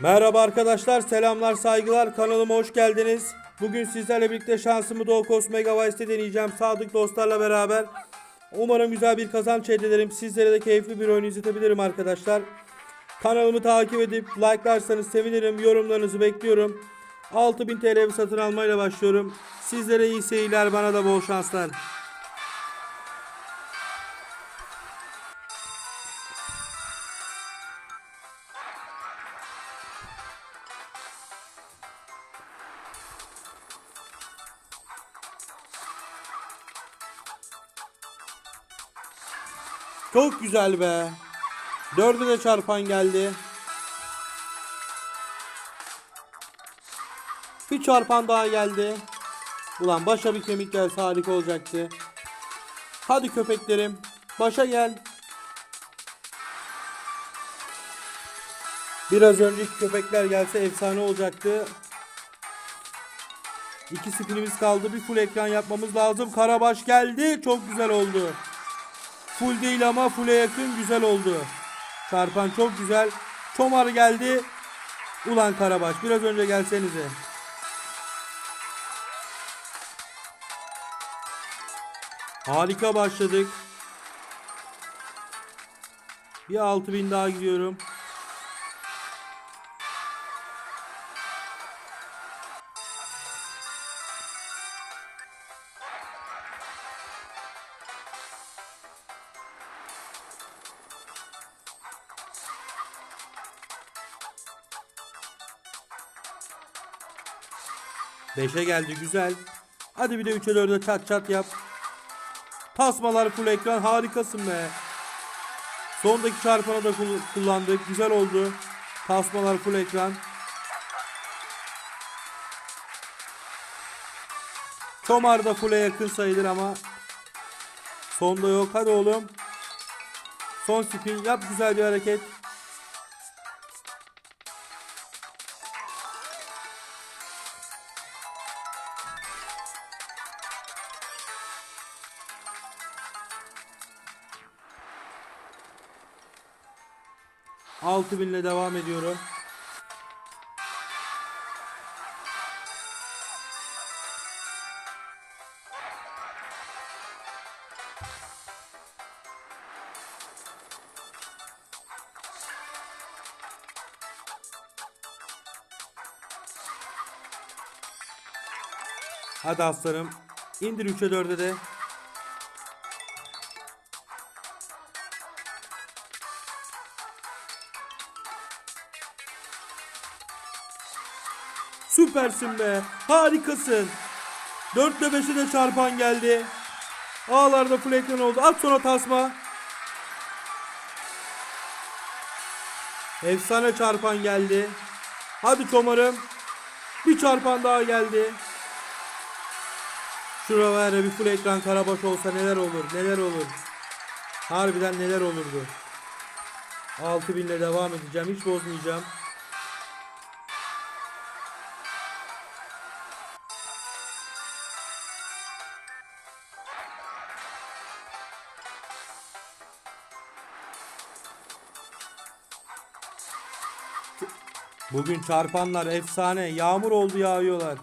Merhaba arkadaşlar, selamlar, saygılar. Kanalıma hoş geldiniz. Bugün sizlerle birlikte şansımı Doğukos Mega Vice'de deneyeceğim. Sadık dostlarla beraber. Umarım güzel bir kazanç elde ederim. Sizlere de keyifli bir oyun izletebilirim arkadaşlar. Kanalımı takip edip like'larsanız sevinirim. Yorumlarınızı bekliyorum. 6000 TL bir satın almayla başlıyorum. Sizlere iyi seyirler, bana da bol şanslar. Çok güzel be. Dördü de çarpan geldi. Bir çarpan daha geldi. Ulan başa bir kemik gelse harika olacaktı. Hadi köpeklerim. Başa gel. Biraz önceki köpekler gelse efsane olacaktı. İki spinimiz kaldı. Bir full ekran yapmamız lazım. Karabaş geldi. Çok güzel oldu. Full değil ama full'e yakın güzel oldu. Çarpan çok güzel. Çomar geldi. Ulan Karabaş biraz önce gelsenize. Harika başladık. Bir 6000 daha gidiyorum. Beşe geldi güzel. Hadi bir de 3'e 4'e çat çat yap. Tasmalar full ekran harikasın be. Sondaki çarpanı da kul- kullandık. Güzel oldu. Tasmalar full ekran. Çomar da full'e yakın sayılır ama sonda yok. Hadi oğlum. Son spin yap güzel bir hareket. Altı binle devam ediyorum. Hadi aslanım. İndir 3'e 4'e de. Süpersin be. Harikasın. 4 ile 5'e de çarpan geldi. Ağlarda ekran oldu. At sonra tasma. Efsane çarpan geldi. Hadi çomarım. Bir çarpan daha geldi. Şuralara bir full ekran karabaş olsa neler olur neler olur. Harbiden neler olurdu. 6000 ile devam edeceğim. Hiç bozmayacağım. Bugün çarpanlar efsane. Yağmur oldu yağıyorlar.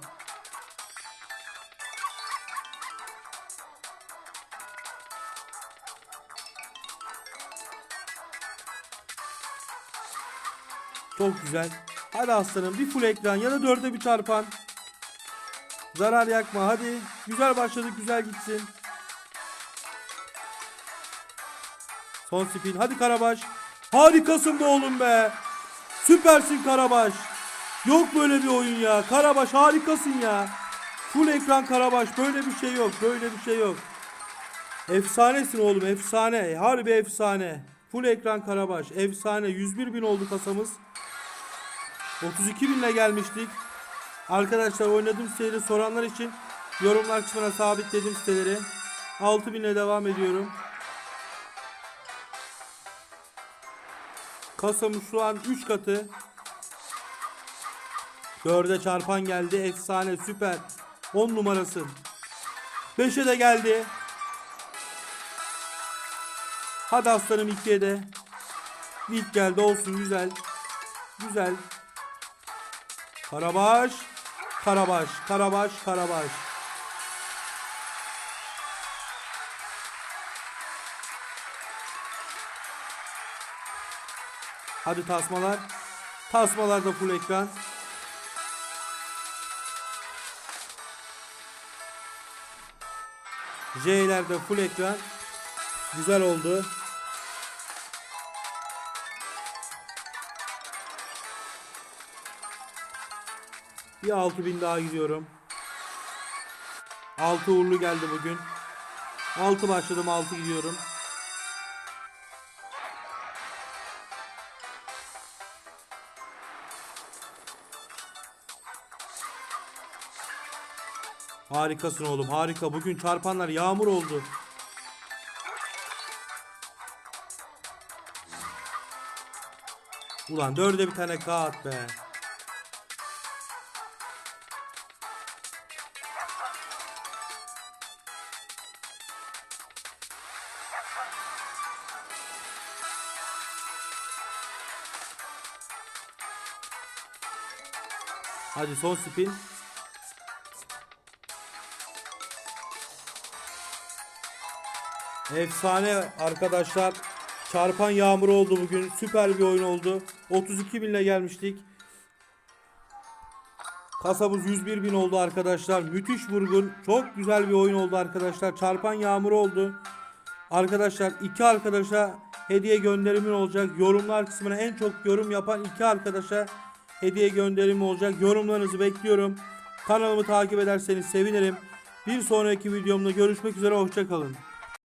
Çok güzel. Hadi aslanım bir full ekran ya da dörde bir çarpan. Zarar yakma hadi. Güzel başladık güzel gitsin. Son spin. Hadi Karabaş. Harikasın be oğlum be. Süpersin Karabaş. Yok böyle bir oyun ya. Karabaş harikasın ya. Full ekran Karabaş. Böyle bir şey yok. Böyle bir şey yok. Efsanesin oğlum efsane. Harbi efsane. Full ekran Karabaş. Efsane. 101 bin oldu kasamız. 32 binle gelmiştik. Arkadaşlar oynadığım siteleri soranlar için yorumlar kısmına sabitledim siteleri. 6 binle devam ediyorum. Kasamız şu an 3 katı. 4'e çarpan geldi. Efsane süper. 10 numarasın. 5'e de geldi. Hadi aslanım 2'ye de. İlk geldi olsun güzel. Güzel. Karabaş. Karabaş. Karabaş. Karabaş. Hadi tasmalar. Tasmalar da full ekran. J'ler de full ekran. Güzel oldu. Bir 6000 daha gidiyorum. 6 uğurlu geldi bugün. 6 başladım 6 gidiyorum. Harikasın oğlum harika. Bugün çarpanlar yağmur oldu. Ulan dörde bir tane kağıt be. Hadi son spin. Efsane arkadaşlar. Çarpan yağmur oldu bugün. Süper bir oyun oldu. 32 binle gelmiştik. Kasamız 101 bin oldu arkadaşlar. Müthiş vurgun. Çok güzel bir oyun oldu arkadaşlar. Çarpan yağmur oldu. Arkadaşlar iki arkadaşa hediye gönderimin olacak. Yorumlar kısmına en çok yorum yapan iki arkadaşa hediye gönderimi olacak. Yorumlarınızı bekliyorum. Kanalımı takip ederseniz sevinirim. Bir sonraki videomda görüşmek üzere. Hoşçakalın.